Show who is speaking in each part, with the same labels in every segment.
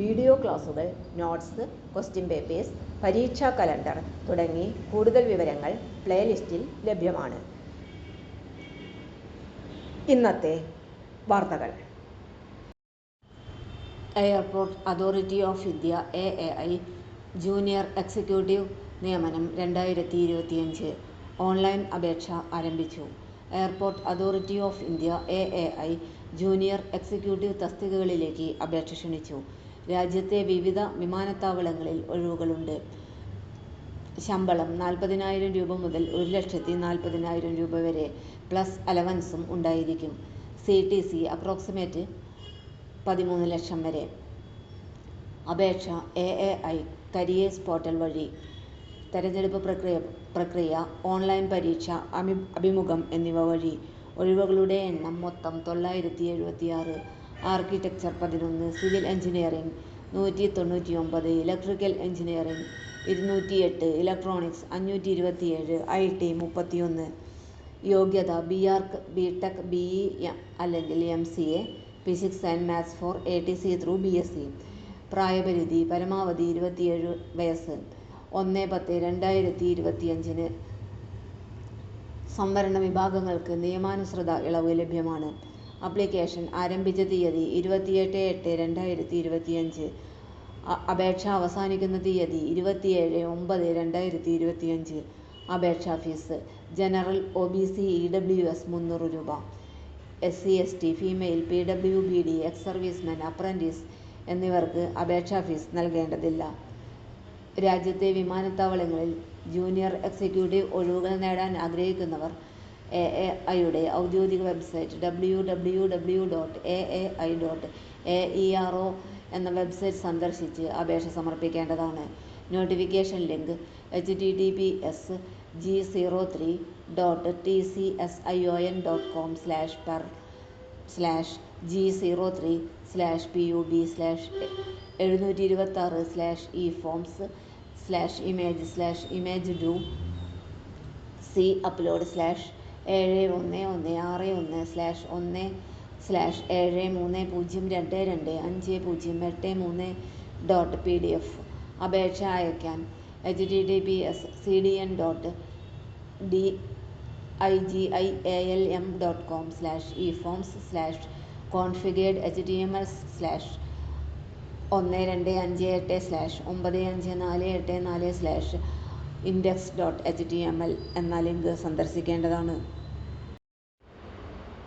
Speaker 1: Video ക്ലാസുകൾ notes question papers പരീക്ഷാ calendar തുടങ്ങി കൂടുതൽ വിവരങ്ങൾ പ്ലേലിസ്റ്റിൽ ലഭ്യമാണ്. ഇന്നത്തെ വാർത്തകൾ.
Speaker 2: Airport authority of India A A I junior executive നിയമനം രണ്ടായിരത്തി ഇരുപത്തിയഞ്ച് ഓൺലൈൻ അപേക്ഷ ആരംഭിച്ചു. Airport authority of India A A I junior executive തസ്തികകളിലേക്ക് അപേക്ഷ ക്ഷണിച്ചു. രാജ്യത്തെ വിവിധ വിമാനത്താവളങ്ങളിൽ ഒഴിവുകളുണ്ട്. ശമ്പളം നാൽപ്പതിനായിരം രൂപ മുതൽ ഒരു ലക്ഷത്തി നാൽപ്പതിനായിരം രൂപ വരെ പ്ലസ് അലവൻസും ഉണ്ടായിരിക്കും. സി ടി സി അപ്രോക്സിമേറ്റ് പതിമൂന്ന് ലക്ഷം വരെ. അപേക്ഷ A A I careers portal വഴി. തെരഞ്ഞെടുപ്പ് പ്രക്രിയ ഓൺലൈൻ പരീക്ഷ അഭിമുഖം എന്നിവ വഴി. ഒഴിവുകളുടെ എണ്ണം മൊത്തം തൊള്ളായിരത്തി എഴുപത്തിയാറ്. ആർക്കിടെക്ചർ പതിനൊന്ന് സിവിൽ എഞ്ചിനീയറിംഗ് നൂറ്റി തൊണ്ണൂറ്റി ഒമ്പത് ഇലക്ട്രിക്കൽ എഞ്ചിനീയറിംഗ് ഇരുന്നൂറ്റിയെട്ട് ഇലക്ട്രോണിക്സ് അഞ്ഞൂറ്റി ഇരുപത്തിയേഴ് ഐ ടി മുപ്പത്തിയൊന്ന്. യോഗ്യത B arch B tech B E അല്ലെങ്കിൽ M C A physics and maths for A T C through B S C പ്രായപരിധി പരമാവധി ഇരുപത്തിയേഴ് വയസ്സ്. ഒന്ന് പത്ത് രണ്ടായിരത്തി ഇരുപത്തിയഞ്ചിന് സംവരണ വിഭാഗങ്ങൾക്ക് നിയമാനുസൃത ഇളവ് ലഭ്യമാണ്. ആപ്ലിക്കേഷൻ ആരംഭിച്ച തീയതി ഇരുപത്തിയെട്ട് എട്ട് രണ്ടായിരത്തി ഇരുപത്തിയഞ്ച് അപേക്ഷ അവസാനിക്കുന്ന തീയതി ഇരുപത്തിയേഴ് ഒമ്പത് രണ്ടായിരത്തി ഇരുപത്തിയഞ്ച് അപേക്ഷാ fees general O B C E W S മുന്നൂറ് രൂപ. S C S T female P W B D ex serviceman apprentice എന്നിവർക്ക് അപേക്ഷാ ഫീസ് നൽകേണ്ടതില്ല. രാജ്യത്തെ വിമാനത്താവളങ്ങളിൽ ജൂനിയർ എക്സിക്യൂട്ടീവ് ഒഴിവുകൾ നേടാൻ ആഗ്രഹിക്കുന്നവർ എ എ ഐയുടെ ഔദ്യോഗിക website W W W dot A A I dot A E R O എന്ന വെബ്സൈറ്റ് സന്ദർശിച്ച് അപേക്ഷ സമർപ്പിക്കേണ്ടതാണ്. Notification link H T T P S G zero three dot T C S I O N dot com slash per slash G zero three slash P U B slash എഴുന്നൂറ്റി ഇരുപത്താറ് slash E forms slash image slash image do C upload slash ഏഴ് ഒന്ന് ഒന്ന് ആറ് ഒന്ന് slash ഒന്ന് slash ഏഴ് മൂന്ന് പൂജ്യം രണ്ട് രണ്ട് അഞ്ച് പൂജ്യം എട്ട് മൂന്ന് ഡോട്ട് പി ഡി എഫ് അപേക്ഷ അയയ്ക്കാൻ H T T P S C D N dot D I G I A L M dot com slash E forms slash configured H T M S slash ഒന്ന് രണ്ട് അഞ്ച് എട്ട് slash ഒമ്പത് അഞ്ച് നാല് എട്ട് നാല് slash index dot H T M L എന്ന ലിങ്ക് സന്ദർശിക്കേണ്ടതാണ്?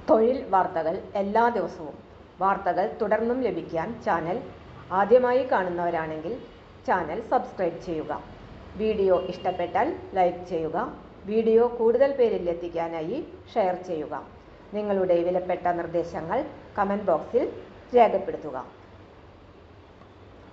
Speaker 1: തൊഴിൽ വാർത്തകൾ എല്ലാ ദിവസവും. വാർത്തകൾ തുടർന്നും ലഭിക്കാൻ ചാനൽ ആദ്യമായി കാണുന്നവരാണെങ്കിൽ ചാനൽ സബ്സ്ക്രൈബ് ചെയ്യുക. വീഡിയോ ഇഷ്ടപ്പെട്ടാൽ ലൈക്ക് ചെയ്യുക. വീഡിയോ കൂടുതൽ പേരിൽ എത്തിക്കാനായി ഷെയർ ചെയ്യുക. നിങ്ങളുടെ വിലപ്പെട്ട നിർദ്ദേശങ്ങൾ കമന്റ് ബോക്സിൽ രേഖപ്പെടുത്തുക.